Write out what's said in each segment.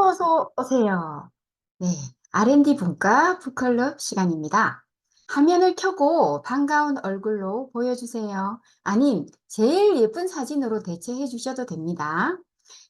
어서 오세요. 네, R&D 분과 북클럽 시간입니다. 화면을 켜고 반가운 얼굴로 보여주세요. 아님 제일 예쁜 사진으로 대체해 주셔도 됩니다.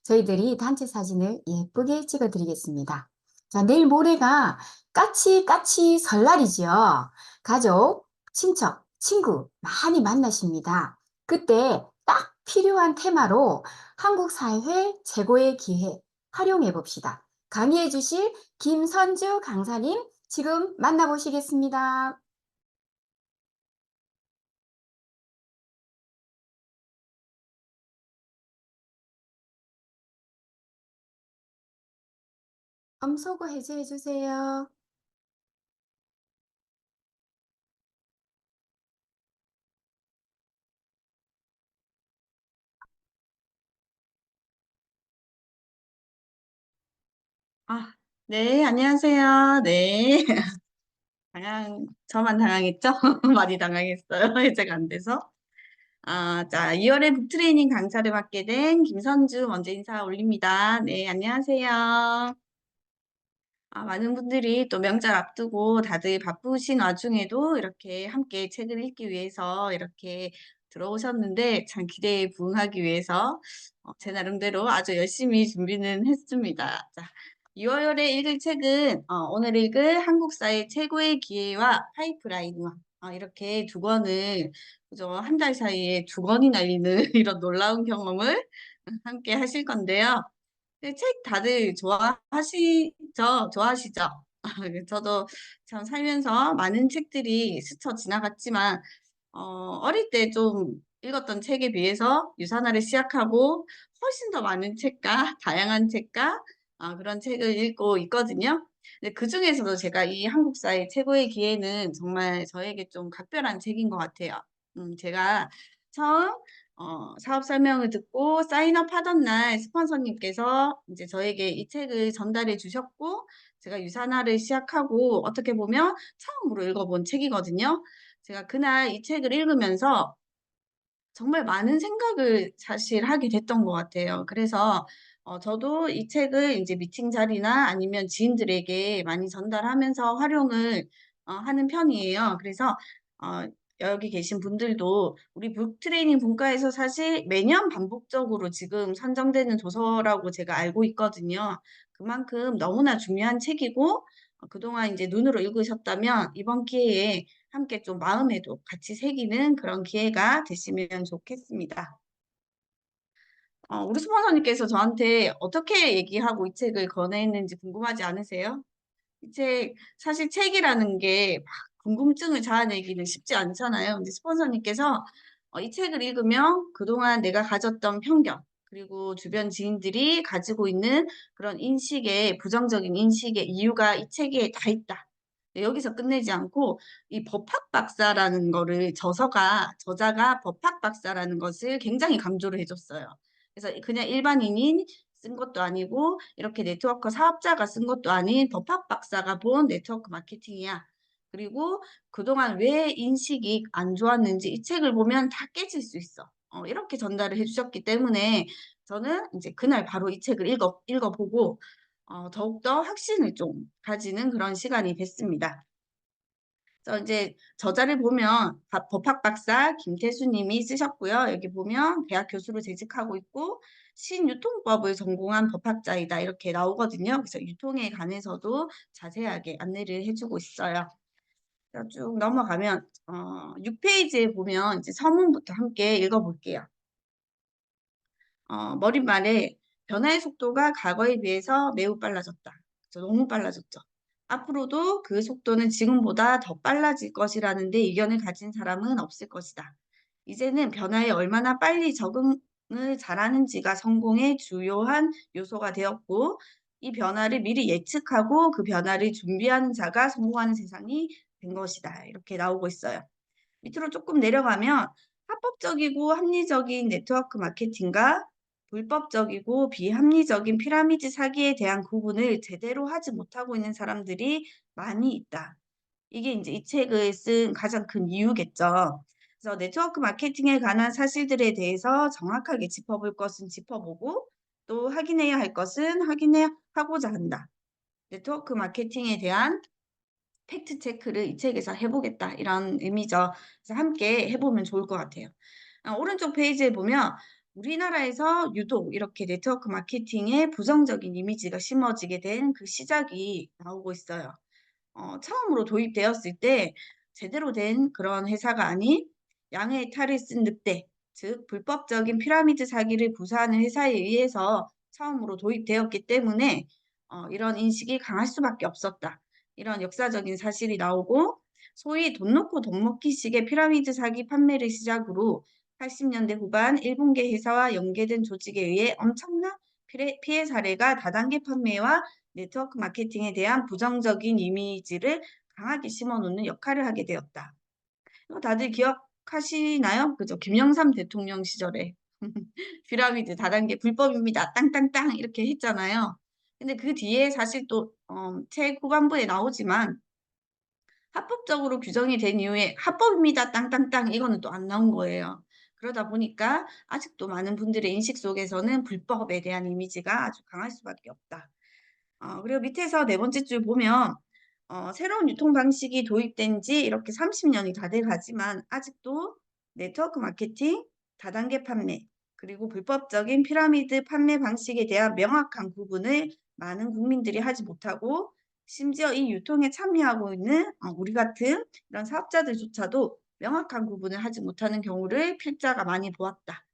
저희들이 단체 사진을 예쁘게 찍어 드리겠습니다. 자, 내일 모레가 까치 까치 설날이지요. 가족, 친척, 친구 많이 만나십니다. 그때 딱 필요한 테마로 한국 사회 최고의 기회 활용해 봅시다. 강의해 주실 김선주 강사님 지금 만나보시겠습니다. 음소거 해제해 주세요. 네, 안녕하세요. 네. 당황, 저만 당황했죠? 많이 당황했어요. 해제가 안 돼서. 아, 자, 2월에 북트레이닝 강사를 맡게 된 김선주 먼저 인사 올립니다. 네, 안녕하세요. 아, 많은 분들이 또 명절 앞두고 다들 바쁘신 와중에도 이렇게 함께 책을 읽기 위해서 이렇게 들어오셨는데 참 기대에 부응하기 위해서 어, 제 나름대로 아주 열심히 준비는 했습니다. 자, 2월에 읽을 책은 어, 오늘 읽을 한국사의 최고의 기회와 파이프라인과 어, 이렇게 두 권을 그저 한 달 사이에 두 권이나 읽는 이런 놀라운 경험을 함께 하실 건데요. 네, 책 다들 좋아하시죠? 좋아하시죠? 저도 참 살면서 많은 책들이 스쳐 지나갔지만 어, 어릴 때 좀 읽었던 책에 비해서 유산화를 시작하고 훨씬 더 많은 책과 다양한 책과 아, 그런 책을 읽고 있거든요. 그 중에서도 제가 이 한국사의 최고의 기회는 정말 저에게 좀 각별한 책인 것 같아요. 음, 제가 처음 어, 사업 설명을 듣고 사인업 하던 날 스폰서님께서 이제 저에게 이 책을 전달해 주셨고 제가 유산화를 시작하고 어떻게 보면 처음으로 읽어본 책이거든요. 제가 그날 이 책을 읽으면서 정말 많은 생각을 사실 하게 됐던 것 같아요. 그래서 어, 저도 이 책을 이제 미팅 자리나 아니면 지인들에게 많이 전달하면서 활용을 어, 하는 편이에요. 그래서 어, 여기 계신 분들도 우리 북트레이닝 분과에서 사실 매년 반복적으로 지금 선정되는 도서라고 제가 알고 있거든요. 그만큼 너무나 중요한 책이고 어, 그동안 이제 눈으로 읽으셨다면 이번 기회에 함께 좀 마음에도 같이 새기는 그런 기회가 되시면 좋겠습니다. 어, 우리 스폰서님께서 저한테 어떻게 얘기하고 이 책을 권했는지 궁금하지 않으세요? 이 책, 사실 책이라는 게 막 궁금증을 자아내기는 쉽지 않잖아요. 근데 스폰서님께서 어, 이 책을 읽으면 그동안 내가 가졌던 편견, 그리고 주변 지인들이 가지고 있는 그런 인식의, 부정적인 인식의 이유가 이 책에 다 있다. 네, 여기서 끝내지 않고 이 법학 박사라는 거를 저서가, 저자가 법학 박사라는 것을 굉장히 강조를 해줬어요. 그래서 그냥 일반인이 쓴 것도 아니고 이렇게 네트워크 사업자가 쓴 것도 아닌 법학 박사가 본 네트워크 마케팅이야. 그리고 그동안 왜 인식이 안 좋았는지 이 책을 보면 다 깨질 수 있어. 어, 이렇게 전달을 해주셨기 때문에 저는 이제 그날 바로 이 책을 읽어, 읽어보고 어, 더욱더 확신을 좀 가지는 그런 시간이 됐습니다. 그래서 이제 저자를 보면 법학 박사 김태수 님이 쓰셨고요. 여기 보면 대학 교수로 재직하고 있고 신유통법을 전공한 법학자이다 이렇게 나오거든요. 그래서 유통에 관해서도 자세하게 안내를 해주고 있어요. 쭉 넘어가면 어, 6페이지에 보면 이제 서문부터 함께 읽어볼게요. 어, 머릿말에 변화의 속도가 과거에 비해서 매우 빨라졌다. 너무 빨라졌죠. 앞으로도 그 속도는 지금보다 더 빨라질 것이라는 데 의견을 가진 사람은 없을 것이다. 이제는 변화에 얼마나 빨리 적응을 잘하는지가 성공의 주요한 요소가 되었고 이 변화를 미리 예측하고 그 변화를 준비하는 자가 성공하는 세상이 된 것이다. 이렇게 나오고 있어요. 밑으로 조금 내려가면 합법적이고 합리적인 네트워크 마케팅과 불법적이고 비합리적인 피라미드 사기에 대한 구분을 제대로 하지 못하고 있는 사람들이 많이 있다. 이게 이제 이 책을 쓴 가장 큰 이유겠죠. 그래서 네트워크 마케팅에 관한 사실들에 대해서 정확하게 짚어볼 것은 짚어보고 또 확인해야 할 것은 확인해 하고자 한다. 네트워크 마케팅에 대한 팩트 체크를 이 책에서 해보겠다 이런 의미죠. 그래서 함께 해보면 좋을 것 같아요. 아, 오른쪽 페이지에 보면 우리나라에서 유독 이렇게 네트워크 마케팅에 부정적인 이미지가 심어지게 된 그 시작이 나오고 있어요. 어, 처음으로 도입되었을 때 제대로 된 그런 회사가 아닌 양의 탈을 쓴 늑대, 즉 불법적인 피라미드 사기를 구사하는 회사에 의해서 처음으로 도입되었기 때문에 어, 이런 인식이 강할 수밖에 없었다. 이런 역사적인 사실이 나오고 소위 돈 놓고 돈 먹기식의 피라미드 사기 판매를 시작으로 80년대 후반 일본계 회사와 연계된 조직에 의해 엄청난 피해, 사례가 다단계 판매와 네트워크 마케팅에 대한 부정적인 이미지를 강하게 심어놓는 역할을 하게 되었다. 다들 기억하시나요? 그죠? 김영삼 대통령 시절에 피라미드 다단계 불법입니다. 땅땅땅 이렇게 했잖아요. 근데 그 뒤에 사실 또, 어, 책 후반부에 나오지만 합법적으로 규정이 된 이후에 합법입니다. 땅땅땅 이거는 또 안 나온 거예요. 그러다 보니까 아직도 많은 분들의 인식 속에서는 불법에 대한 이미지가 아주 강할 수밖에 없다. 어, 그리고 밑에서 네 번째 줄 보면 어, 새로운 유통 방식이 도입된 지 이렇게 30년이 다 돼 가지만 아직도 네트워크 마케팅, 다단계 판매, 그리고 불법적인 피라미드 판매 방식에 대한 명확한 구분을 많은 국민들이 하지 못하고 심지어 이 유통에 참여하고 있는 어, 우리 같은 이런 사업자들조차도 명확한 구분을 하지 못하는 경우를 필자가 많이 보았다.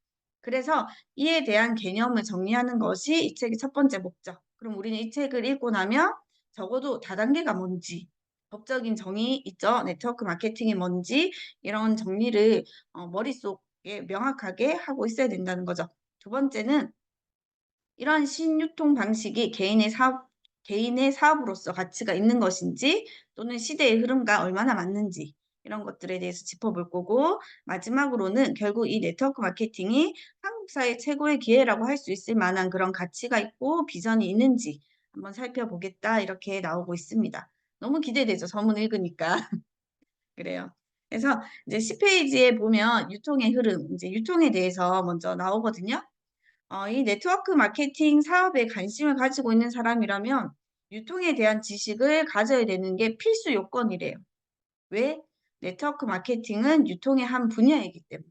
그래서 이에 대한 개념을 정리하는 것이 이 책의 첫 번째 목적. 그럼 우리는 이 책을 읽고 나면 적어도 다단계가 뭔지, 법적인 정의 있죠. 네트워크 마케팅이 뭔지 이런 정리를 어, 머릿속에 명확하게 하고 있어야 된다는 거죠. 두 번째는 이러한 신유통 방식이 개인의 사업, 개인의 사업으로서 가치가 있는 것인지 또는 시대의 흐름과 얼마나 맞는지 이런 것들에 대해서 짚어볼 거고 마지막으로는 결국 이 네트워크 마케팅이 한국 사회 최고의 기회라고 할 수 있을 만한 그런 가치가 있고 비전이 있는지 한번 살펴보겠다 이렇게 나오고 있습니다. 너무 기대되죠. 전문 읽으니까. 그래요. 그래서 이제 10페이지에 보면 유통의 흐름, 이제 유통에 대해서 먼저 나오거든요. 어, 이 네트워크 마케팅 사업에 관심을 가지고 있는 사람이라면 유통에 대한 지식을 가져야 되는 게 필수 요건이래요. 왜? 네트워크 마케팅은 유통의 한 분야이기 때문에.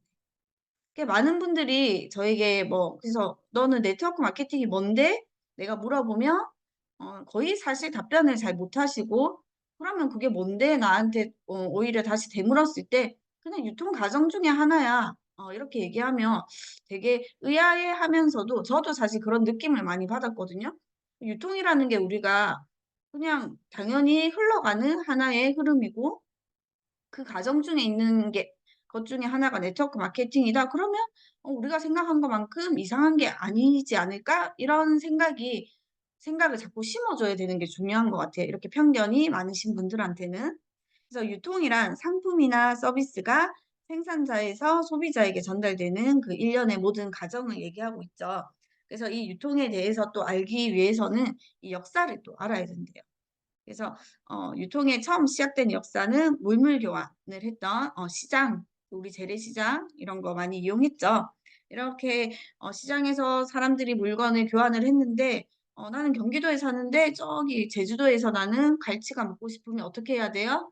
그러니까 많은 분들이 저에게 뭐, 그래서 너는 네트워크 마케팅이 뭔데? 내가 물어보면 어, 거의 사실 답변을 잘 못하시고 그러면 그게 뭔데? 나한테 어, 오히려 다시 되물었을 때 그냥 유통 과정 중에 하나야. 어, 이렇게 얘기하면 되게 의아해 하면서도 저도 사실 그런 느낌을 많이 받았거든요. 유통이라는 게 우리가 그냥 당연히 흘러가는 하나의 흐름이고 그 과정 중에 있는 게 것 중에 하나가 네트워크 마케팅이다. 그러면 어, 우리가 생각한 것만큼 이상한 게 아니지 않을까? 이런 생각이 생각을 자꾸 심어줘야 되는 게 중요한 것 같아요. 이렇게 편견이 많으신 분들한테는. 그래서 유통이란 상품이나 서비스가 생산자에서 소비자에게 전달되는 그 일련의 모든 과정을 얘기하고 있죠. 그래서 이 유통에 대해서 또 알기 위해서는 이 역사를 또 알아야 된대요. 그래서 어, 유통의 처음 시작된 역사는 물물 교환을 했던 어, 시장, 우리 재래시장 이런 거 많이 이용했죠. 이렇게 어, 시장에서 사람들이 물건을 교환을 했는데 어, 나는 경기도에 사는데 저기 제주도에서 나는 갈치가 먹고 싶으면 어떻게 해야 돼요?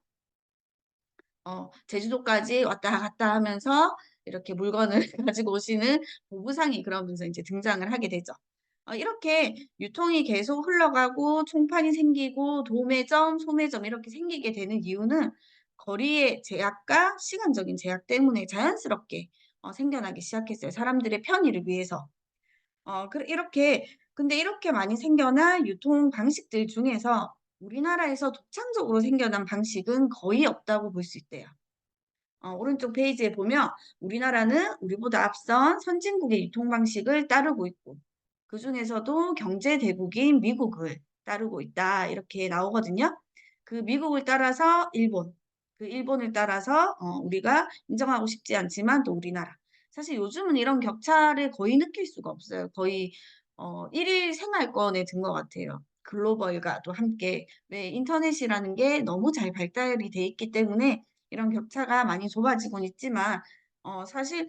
어, 제주도까지 왔다 갔다 하면서 이렇게 물건을 가지고 오시는 보부상이 그러면서 이제 등장을 하게 되죠. 어, 이렇게 유통이 계속 흘러가고 총판이 생기고 도매점, 소매점 이렇게 생기게 되는 이유는 거리의 제약과 시간적인 제약 때문에 자연스럽게 어, 생겨나기 시작했어요. 사람들의 편의를 위해서. 어, 그 이렇게 근데 이렇게 많이 생겨난 유통 방식들 중에서 우리나라에서 독창적으로 생겨난 방식은 거의 없다고 볼 수 있대요. 어, 오른쪽 페이지에 보면 우리나라는 우리보다 앞선 선진국의 유통 방식을 따르고 있고 그 중에서도 경제 대국인 미국을 따르고 있다 이렇게 나오거든요. 그 미국을 따라서 일본, 그 일본을 따라서 어, 우리가 인정하고 싶지 않지만 또 우리나라. 사실 요즘은 이런 격차를 거의 느낄 수가 없어요. 거의 어, 1일 생활권에 든 것 같아요. 글로벌과도 함께. 왜 인터넷이라는 게 너무 잘 발달이 돼 있기 때문에 이런 격차가 많이 좁아지곤 있지만 어, 사실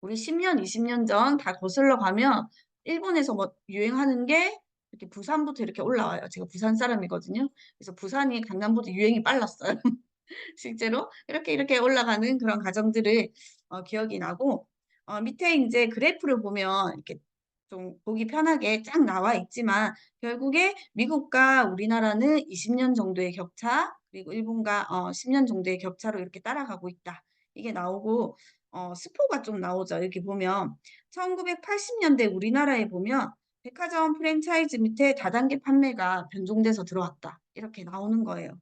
우리 10년, 20년 전 다 거슬러 가면 일본에서 뭐 유행하는 게 이렇게 부산부터 이렇게 올라와요. 제가 부산 사람이거든요. 그래서 부산이 강남보다 유행이 빨랐어요. 실제로 이렇게 이렇게 올라가는 그런 과정들을 어 기억이 나고 어 밑에 인제 그래프를 보면 이렇게 좀 보기 편하게 쫙 나와 있지만 결국에 미국과 우리나라는 20년 정도의 격차 그리고 일본과 어 10년 정도의 격차로 이렇게 따라가고 있다. 이게 나오고 어 스포가 좀 나오죠. 이렇게 보면 1980 년대 우리나라에 보면 백화점 프랜차이즈 밑에 다단계 판매가 변종돼서 들어왔다. 이렇게 나오는 거예요.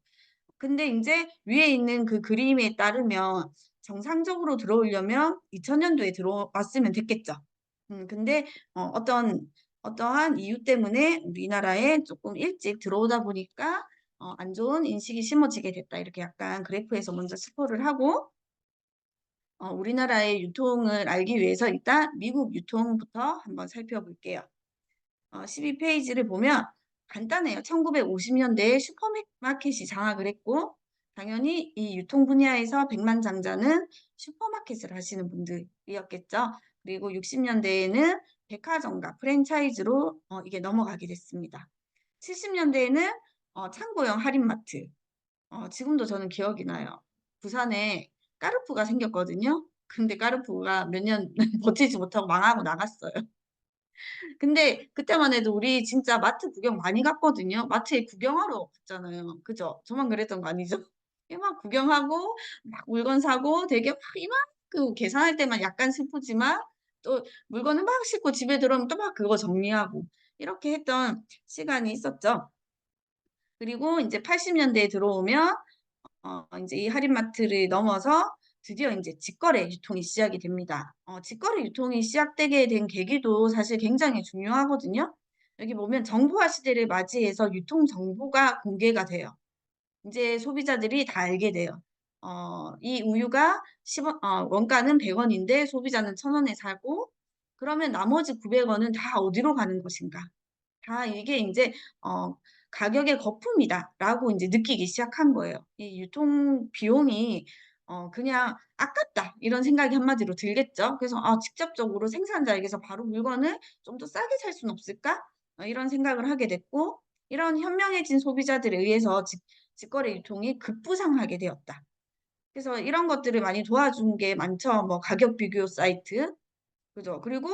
근데 인제 위에 있는 그 그림에 따르면 정상적으로 들어오려면 2000 년도에 들어왔으면 됐겠죠. 음 근데 어 어떤 어떠한 이유 때문에 우리나라에 쪼끔 일찍 들어오다 보니까 어 안 좋은 인식이 심어지게 됐다. 이렇게 약간 그래프에서 먼저 스포를 하고 어 우리나라의 유통을 알기 위해서 일단 미국 유통부터 한번 살펴볼게요. 어 12 페이지를 보면 간단해요. 1950 년대에 슈퍼마켓이 장악을 했고 당연히 이 유통 분야에서 백만 장자는 슈퍼마켓을 하시는 분들이었겠죠. 그리고 60 년대에는 백화점과 프랜차이즈로 어 이게 넘어가게 됐습니다. 70 년대에는 어 창고형 할인마트 어 지금도 저는 기억이 나요. 부산에 까르푸가 생겼거든요. 근데 까르푸가 몇 년 버티지 못하고 망하고 나갔어요. 근데 그때만 해도 우리 진짜 마트 구경 많이 갔거든요. 마트에 구경하러 갔잖아요. 그죠? 저만 그랬던 거 아니죠? 예막 구경하고 막 물건 사고 되게 막 이만큼 계산할 때만 약간 슬프지만 또 물건을 막 싣고 집에 들어오면 또 막 그거 정리하고 이렇게 했던 시간이 있었죠. 그리고 인제 80 년대에 들어오면 어 인제 이 할인마트를 넘어서 드디어 인제 직거래 유통이 시작이 됩니다. 어 직거래 유통이 시작되게 된 계기도 사실 굉장히 중요하거든요. 여기 보면 정보화 시대를 맞이해서 유통 정보가 공개가 돼요. 인제 소비자들이 다 알게 돼요. 어 이 우유가 10원 어 원가는 100 원인데 소비자는 1,000 원에 사고 그러면 나머지 900 원은 다 어디로 가는 것인가? 다 이게 인제 어' 가격의 거품이다.'라고 인제 느끼기 시작한 거예요. 이 유통 비용이 어 그냥 '아깝다.' 이런 생각이 한마디로 들겠죠. 그래서 '아 직접적으로 생산자에게서 바로 물건을 좀 더 싸게 살 수는 없을까?' 어 이런 생각을 하게 됐고 이런 현명해진 소비자들에 의해서 직 직거래 유통이 급부상하게 되었다. 그래서 이런 것들을 많이 도와준 게 많죠. 뭐 가격 비교 사이트 그죠. 그리고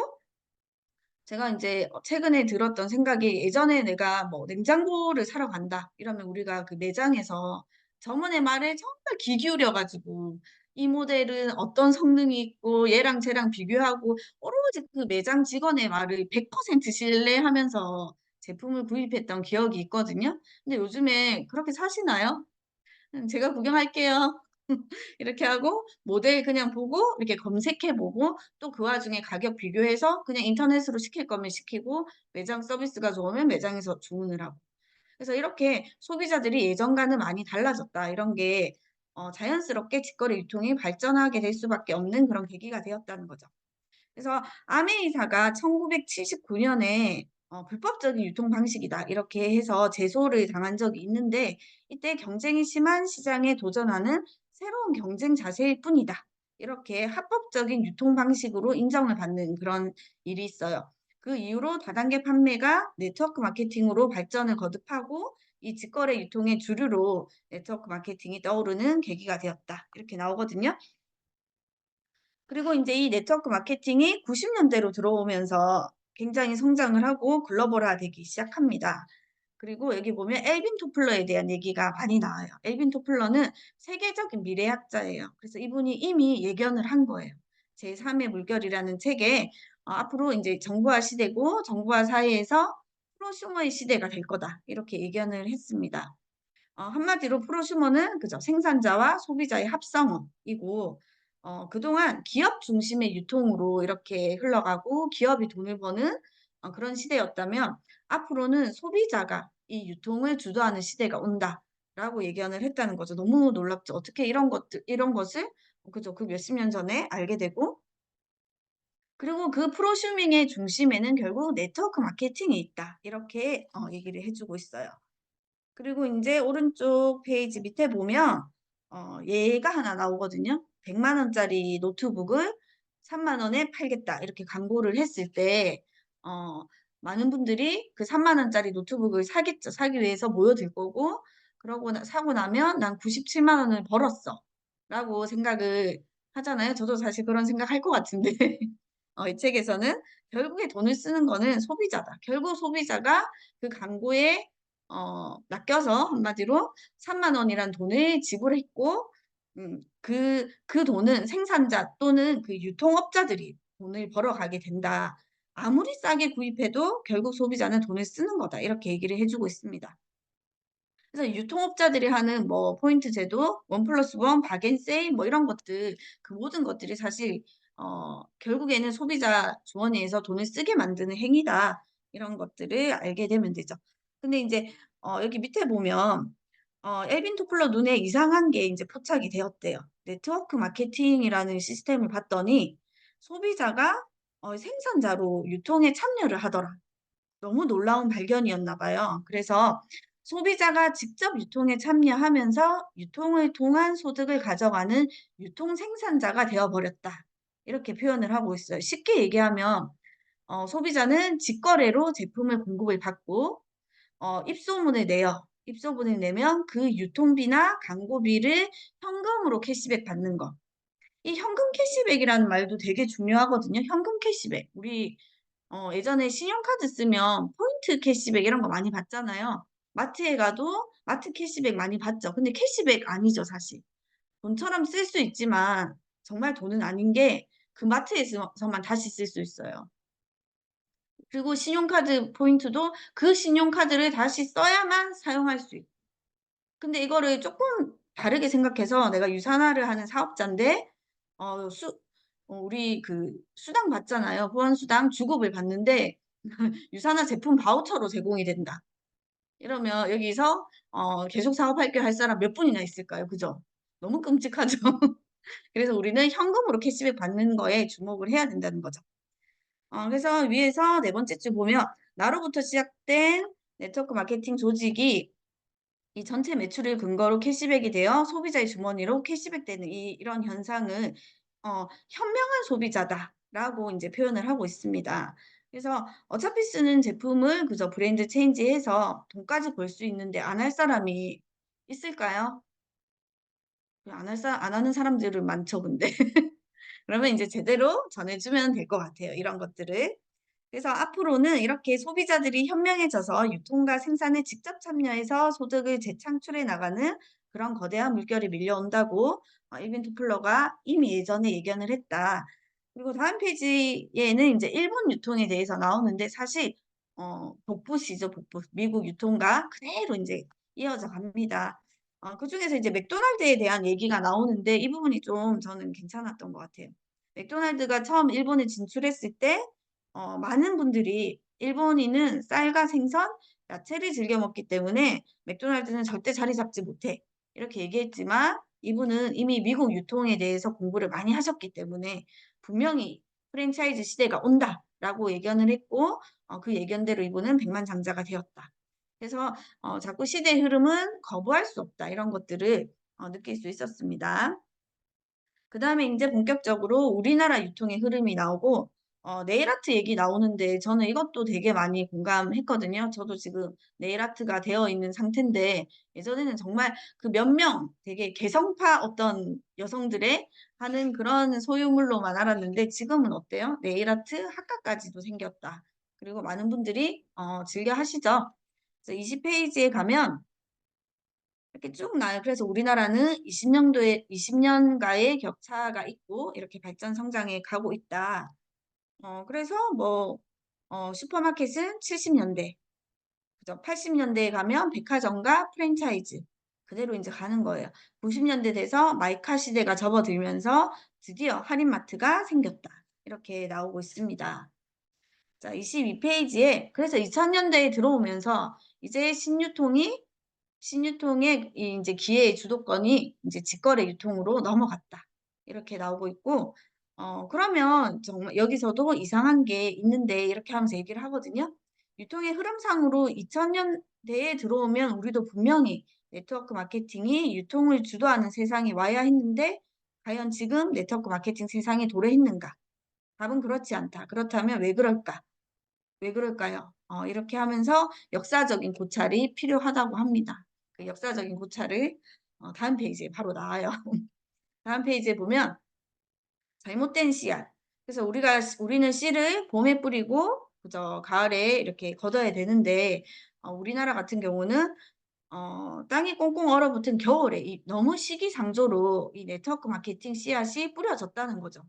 제가 어 최근에 들었던 생각이 예전에 내가 뭐 냉장고를 사러 간다 이러면 우리가 그 매장에서 점원의 말에 정말 귀 기울여 가지고 이 모델은 어떤 성능이 있고 얘랑 쟤랑 비교하고 오로지 그 매장 직원의 말을 100% 신뢰하면서 제품을 구입했던 기억이 있거든요. 근데 요즘에 그렇게 사시나요? "음 제가 구경할게요." 이렇게 하고 모델 그냥 보고 이렇게 검색해 보고 또 그 와중에 가격 비교해서 그냥 인터넷으로 시킬 거면 시키고 매장 서비스가 좋으면 매장에서 주문을 하고. 그래서 이렇게 소비자들이 예전과는 많이 달라졌다. 이런 게 어 자연스럽게 직거래 유통이 발전하게 될 수밖에 없는 그런 계기가 되었다는 거죠. 그래서 아메이사가 1979 년에 어 "불법적인 유통 방식이다." 이렇게 해서 제소를 당한 적이 있는데 이때 "경쟁이 심한 시장에 도전하는 새로운 경쟁 자세일 뿐이다." 이렇게 합법적인 유통 방식으로 인정을 받는 그런 일이 있어요. 그 이후로 다단계 판매가 네트워크 마케팅으로 발전을 거듭하고 이 직거래 유통의 주류로 네트워크 마케팅이 떠오르는 계기가 되었다. 이렇게 나오거든요. 그리고 인제 이 네트워크 마케팅이 90 년대로 들어오면서 굉장히 성장을 하고 글로벌화되기 시작합니다. 그리고 여기 보면 엘빈 토플러에 대한 얘기가 많이 나와요. 엘빈 토플러는 세계적인 미래학자예요. 그래서 이분이 이미 예견을 한 거예요. 제3의 물결이라는 책에 어 "앞으로 인제 정보화 시대고 정보화 사회에서 프로슈머의 시대가 될 거다." 이렇게 예견을 했습니다. 어 한마디로 프로슈머는 그죠. 생산자와 소비자의 합성어이고 어 그동안 기업 중심의 유통으로 이렇게 흘러가고 기업이 돈을 버는 어 그런 시대였다면 앞으로는 소비자가 이 유통을 주도하는 시대가 온다라고 예견을 했다는 거죠. 너무 놀랍죠. 어떻게 이런 것들 이런 것을 어 그죠. 그 몇십 년 전에 알게 되고 그리고 그 프로슈밍의 중심에는 결국 네트워크 마케팅이 있다. 이렇게 어 얘기를 해 주고 있어요. 그리고 인제 오른쪽 페이지 밑에 보면 어 예가 하나 나오거든요. "100만 원짜리 노트북을 3만 원에 팔겠다." 이렇게 광고를 했을 때 어, 많은 분들이 그 3만 원짜리 노트북을 사겠죠. 사기 위해서 모여들 거고, 그러고 나- 사고 나면 난 97만 원을 벌었어. 라고 생각을 하잖아요. 저도 사실 그런 생각 할 것 같은데, 어, 이 책에서는 결국에 돈을 쓰는 거는 소비자다. 결국 소비자가 그 광고에 어, 낚여서 한마디로 3만 원이란 돈을 지불했고, 음, 그, 그 돈은 생산자 또는 그 유통업자들이 돈을 벌어가게 된다. 아무리 싸게 구입해도 결국 소비자는 돈을 쓰는 거다. 이렇게 얘기를 해주고 있습니다. 그래서 유통업자들이 하는 뭐 포인트 제도, 원 플러스 원, 박앤세일 뭐 이런 것들, 그 모든 것들이 사실 어, 결국에는 소비자 주머니에서 돈을 쓰게 만드는 행위다. 이런 것들을 알게 되면 되죠. 근데 이제 어, 여기 밑에 보면 어, 엘빈 토플러 눈에 이상한 게 이제 포착이 되었대요. 네트워크 마케팅이라는 시스템을 봤더니 소비자가 어, 생산자로 유통에 참여를 하더라. 너무 놀라운 발견이었나 봐요. 그래서 소비자가 직접 유통에 참여하면서 유통을 통한 소득을 가져가는 유통 생산자가 되어버렸다. 이렇게 표현을 하고 있어요. 쉽게 얘기하면 어, 소비자는 직거래로 제품을 공급을 받고 어, 입소문을 내요. 입소문을 내면 그 유통비나 광고비를 현금으로 캐시백 받는 거. 이 현금 캐시백이라는 말도 되게 중요하거든요. 현금 캐시백. 우리 어, 예전에 신용카드 쓰면 포인트 캐시백 이런 거 많이 받잖아요. 마트에 가도 마트 캐시백 많이 받죠. 근데 캐시백 아니죠, 사실. 돈처럼 쓸 수 있지만 정말 돈은 아닌 게 그 마트에서만 다시 쓸 수 있어요. 그리고 신용카드 포인트도 그 신용카드를 다시 써야만 사용할 수 있고. 근데 이거를 조금 다르게 생각해서 내가 유산화를 하는 사업자인데, 어, 수, 어, 우리 그 수당 받잖아요. 후원수당 주급을 받는데, 유산화 제품 바우처로 제공이 된다. 이러면 여기서 어, 계속 사업할게 할 사람 몇 분이나 있을까요? 그죠? 너무 끔찍하죠. 그래서 우리는 현금으로 캐시백 받는 거에 주목을 해야 된다는 거죠. 어, 그래서 위에서 네 번째 줄 보면 나로부터 시작된 네트워크 마케팅 조직이 이 전체 매출을 근거로 캐시백이 되어 소비자의 주머니로 캐시백되는 이, 이런 현상을 어, 현명한 소비자다라고 이제 표현을 하고 있습니다. 그래서 어차피 쓰는 제품을 그저 브랜드 체인지해서 돈까지 벌 수 있는데 안 할 사람이 있을까요? 안 할 사, 안 하는 사람들은 많죠, 근데. 그러면 이제 제대로 전해주면 될 것 같아요. 이런 것들을. 그래서 앞으로는 이렇게 소비자들이 현명해져서 유통과 생산에 직접 참여해서 소득을 재창출해 나가는 그런 거대한 물결이 밀려온다고 어, 일빈 투플러가 이미 예전에 예견을 했다. 그리고 다음 페이지에는 이제 일본 유통에 대해서 나오는데 사실 어, 복붙이죠, 복붙. 미국 유통과 그대로 이제 이어져 갑니다. 어, 그 중에서 이제 맥도날드에 대한 얘기가 나오는데 이 부분이 좀 저는 괜찮았던 것 같아요. 맥도날드가 처음 일본에 진출했을 때 어, 많은 분들이 일본인은 쌀과 생선, 야채를 즐겨 먹기 때문에 맥도날드는 절대 자리 잡지 못해. 이렇게 얘기했지만 이분은 이미 미국 유통에 대해서 공부를 많이 하셨기 때문에 분명히 프랜차이즈 시대가 온다라고 예견을 했고 어, 그 예견대로 이분은 백만장자가 되었다. 그래서 어, 자꾸 시대의 흐름은 거부할 수 없다. 이런 것들을 어, 느낄 수 있었습니다. 그 다음에 이제 본격적으로 우리나라 유통의 흐름이 나오고 어, 네일 아트 얘기 나오는데 저는 이것도 되게 많이 공감했거든요. 저도 지금 네일 아트가 되어 있는 상태인데 예전에는 정말 그 몇 명 되게 개성파 어떤 여성들의 하는 그런 소유물로만 알았는데 지금은 어때요? 네일 아트 학과까지도 생겼다. 그리고 많은 분들이 어, 즐겨 하시죠. 그래서 20페이지에 가면 이렇게 쭉 나요. 그래서 우리나라는 20년도에 20년가의 격차가 있고 이렇게 발전 성장해 가고 있다. 어, 그래서 뭐 어, 슈퍼마켓은 70년대, 그죠? 80년대에 가면 백화점과 프랜차이즈 그대로 이제 가는 거예요. 90년대 돼서 마이카 시대가 접어들면서 드디어 할인마트가 생겼다. 이렇게 나오고 있습니다. 자, 22페이지에 그래서 2000년대에 들어오면서 이제 신유통이 신유통의 이 이제 기회의 주도권이 이제 직거래 유통으로 넘어갔다. 이렇게 나오고 있고, 어, 그러면 정말 여기서도 이상한 게 있는데 이렇게 하면서 얘기를 하거든요. 유통의 흐름상으로 2000년대에 들어오면 우리도 분명히 네트워크 마케팅이 유통을 주도하는 세상이 와야 했는데, 과연 지금 네트워크 마케팅 세상에 도래했는가? 답은 그렇지 않다. 그렇다면 왜 그럴까? 왜 그럴까요? 어, 이렇게 하면서 역사적인 고찰이 필요하다고 합니다. 그 역사적인 고찰을 어, 다음 페이지에 바로 나와요. 다음 페이지에 보면 잘못된 씨앗. 그래서 우리가 우리는 씨를 봄에 뿌리고 그저 가을에 이렇게 걷어야 되는데 어, 우리나라 같은 경우는 어, 땅이 꽁꽁 얼어붙은 겨울에 이 너무 시기상조로 이 네트워크 마케팅 씨앗이 뿌려졌다는 거죠.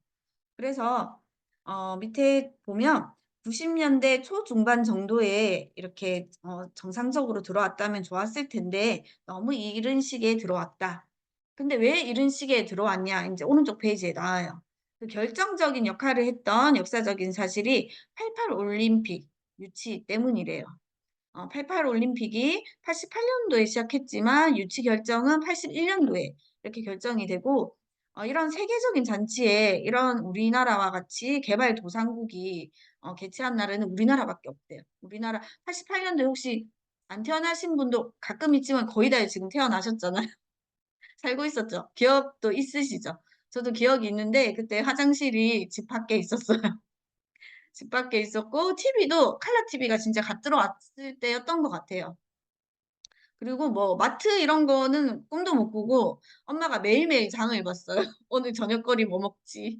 그래서 어, 밑에 보면 90년대 초중반 정도에 이렇게 어, 정상적으로 들어왔다면 좋았을 텐데 너무 이른 시기에 들어왔다. 근데 왜 이른 시기에 들어왔냐? 이제 오른쪽 페이지에 나와요. 그 결정적인 역할을 했던 역사적인 사실이 88 올림픽 유치 때문이래요. 어, 88 올림픽이 88년도에 시작했지만 유치 결정은 81년도에 이렇게 결정이 되고 어, 이런 세계적인 잔치에 이런 우리나라와 같이 개발도상국이 어, 개최한 나라는 우리나라밖에 없대요. 우리나라 88년도에 혹시 안 태어나신 분도 가끔 있지만 거의 다 지금 태어나셨잖아요. 살고 있었죠. 기억도 있으시죠. 저도 기억이 있는데 그때 화장실이 집 밖에 있었어요. 집 밖에 있었고 TV도 칼라 TV가 진짜 갓 들어왔을 때였던 것 같아요. 그리고 뭐 마트 이런 거는 꿈도 못 꾸고 엄마가 매일매일 장을 봤어요. 오늘 저녁거리 뭐 먹지?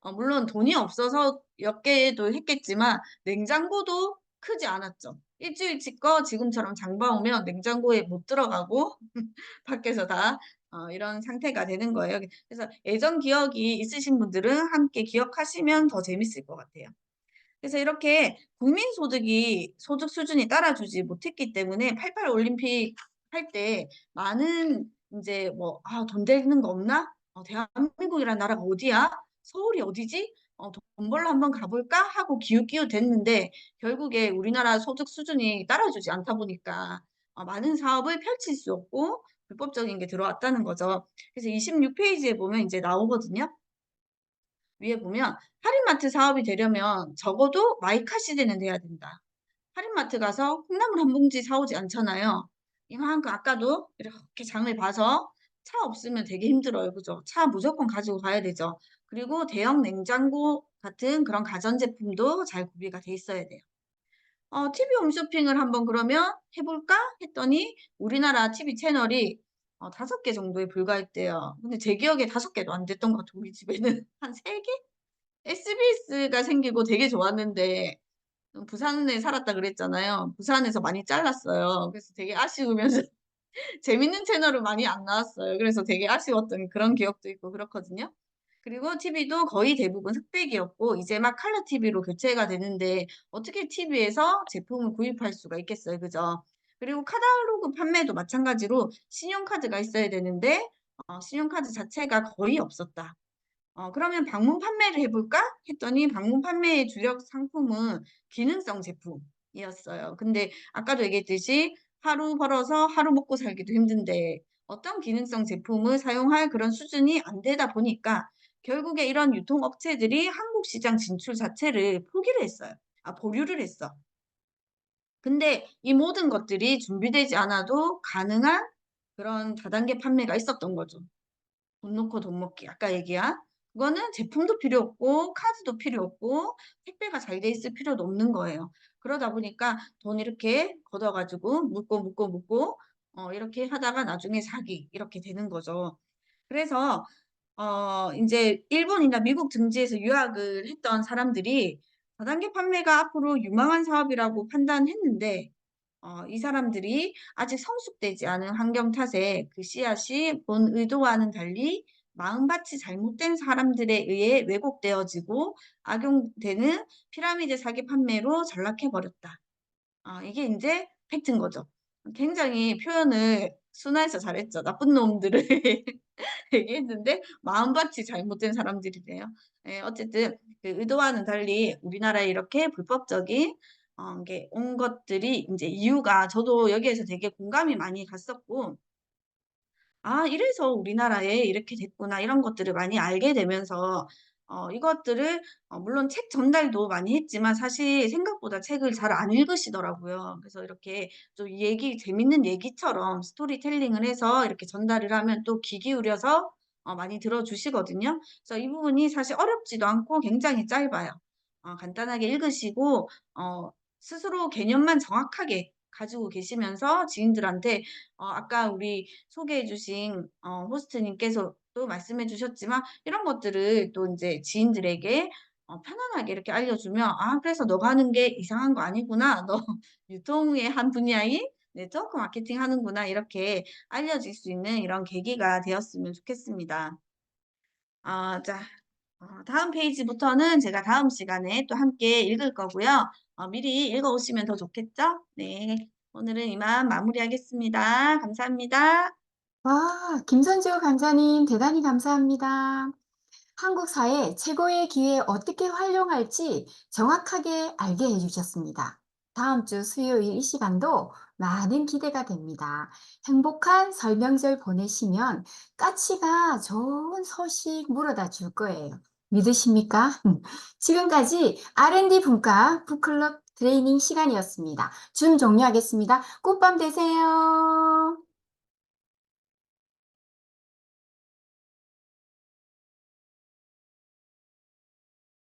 어, 물론 돈이 없어서 몇 개도 했겠지만 냉장고도 크지 않았죠. 일주일치 거 지금처럼 장 봐 오면 냉장고에 못 들어가고 밖에서 다 어, 이런 상태가 되는 거예요. 그래서 예전 기억이 있으신 분들은 함께 기억하시면 더 재밌을 것 같아요. 그래서 이렇게 국민 소득이 소득 수준이 따라주지 못했기 때문에 88 올림픽 할 때 많은 이제 뭐 아, 돈 되는 거 없나? 어, 대한민국이라는 나라가 어디야? 서울이 어디지? 어, 돈 벌러 한번 가볼까? 하고 기웃기웃 됐는데 결국에 우리나라 소득 수준이 따라주지 않다 보니까 어, 많은 사업을 펼칠 수 없고 불법적인 게 들어왔다는 거죠. 그래서 26페이지에 보면 이제 나오거든요. 위에 보면 할인마트 사업이 되려면 적어도 마이카 시대는 돼야 된다. 할인마트 가서 콩나물 한 봉지 사오지 않잖아요. 이만큼 아까도 이렇게 장을 봐서 차 없으면 되게 힘들어요. 그죠? 차 무조건 가지고 가야 되죠. 그리고 대형 냉장고 같은 그런 가전제품도 잘 구비가 돼 있어야 돼요. 어, TV 홈쇼핑을 한번 그러면 해볼까? 했더니 우리나라 TV 채널이 어, 다섯 개 정도에 불과했대요. 근데 제 기억에 다섯 개도 안 됐던 것 같아요. 우리 집에는 한세 개? SBS가 생기고 되게 좋았는데 부산에 살았다 그랬잖아요. 부산에서 많이 잘랐어요. 그래서 되게 아쉬우면서 재밌는 채널은 많이 안 나왔어요. 그래서 되게 아쉬웠던 그런 기억도 있고 그렇거든요. 그리고 TV도 거의 대부분 흑백이었고 이제 막 컬러 TV로 교체가 되는데 어떻게 TV에서 제품을 구입할 수가 있겠어요. 그죠? 그리고 카탈로그 판매도 마찬가지로 신용카드가 있어야 되는데 어, 신용카드 자체가 거의 없었다. 어, 그러면 방문 판매를 해볼까? 했더니 방문 판매의 주력 상품은 기능성 제품이었어요. 근데 아까도 얘기했듯이 하루 벌어서 하루 먹고 살기도 힘든데 어떤 기능성 제품을 사용할 그런 수준이 안 되다 보니까 결국에 이런 유통업체들이 한국 시장 진출 자체를 포기를 했어요. 아, 보류를 했어. 근데 이 모든 것들이 준비되지 않아도 가능한 그런 다단계 판매가 있었던 거죠. 돈 놓고 돈 먹기. 아까 얘기한. 그거는 제품도 필요 없고 카드도 필요 없고 택배가 잘 돼 있을 필요도 없는 거예요. 그러다 보니까 돈 이렇게 걷어가지고 묶고 묶고 묶고 어, 이렇게 하다가 나중에 사기 이렇게 되는 거죠. 그래서 어, 이제 일본이나 미국 등지에서 유학을 했던 사람들이 다단계 판매가 앞으로 유망한 사업이라고 판단했는데 어, 이 사람들이 아직 성숙되지 않은 환경 탓에 그 씨앗이 본 의도와는 달리 마음밭이 잘못된 사람들에 의해 왜곡되어지고 악용되는 피라미드 사기 판매로 전락해버렸다. 아, 이게 이제 팩트인 거죠. 굉장히 표현을 순화해서 잘했죠. 나쁜 놈들을 얘기했는데 마음밭이 잘못된 사람들이래요. 예, 어쨌든 그 의도와는 달리 우리나라에 이렇게 불법적인 어, 이게 온 것들이 이제 이유가 저도 여기에서 되게 공감이 많이 갔었고 아, 이래서 우리나라에 이렇게 됐구나 이런 것들을 많이 알게 되면서 어, 이것들을 어, 물론 책 전달도 많이 했지만 사실 생각보다 책을 잘 안 읽으시더라고요. 그래서 이렇게 좀 얘기 재밌는 얘기처럼 스토리텔링을 해서 이렇게 전달을 하면 또 귀 기울여서 어, 많이 들어주시거든요. 그래서 이 부분이 사실 어렵지도 않고 굉장히 짧아요. 어, 간단하게 읽으시고 어, 스스로 개념만 정확하게 가지고 계시면서 지인들한테 어 아까 우리 소개해 주신 어 호스트님께서 도 말씀해 주셨지만 이런 것들을 또 인제 지인들에게 어 편안하게 이렇게 알려주면 '아 그래서 너가 하는 게 이상한 거 아니구나. 너 유통의 한 분야인 네트워크 마케팅 하는구나.' 이렇게 알려질 수 있는 이런 계기가 되었으면 좋겠습니다. 아자어 다음 페이지부터는 제가 다음 시간에 또 함께 읽을 거고요. 어 미리 읽어 오시면 더 좋겠죠? 네. 오늘은 이만 마무리하겠습니다. 감사합니다. 와, 김선주 강사님 대단히 감사합니다. 한국 사회 최고의 기회 어떻게 활용할지 정확하게 알게 해주셨습니다. 다음 주 수요일 이 시간도 많은 기대가 됩니다. 행복한 설명절 보내시면 까치가 좋은 소식 물어다 줄 거예요. 믿으십니까? 지금까지 R&D 분과 북클럽 트레이닝 시간이었습니다. 줌 종료하겠습니다. 굿밤 되세요.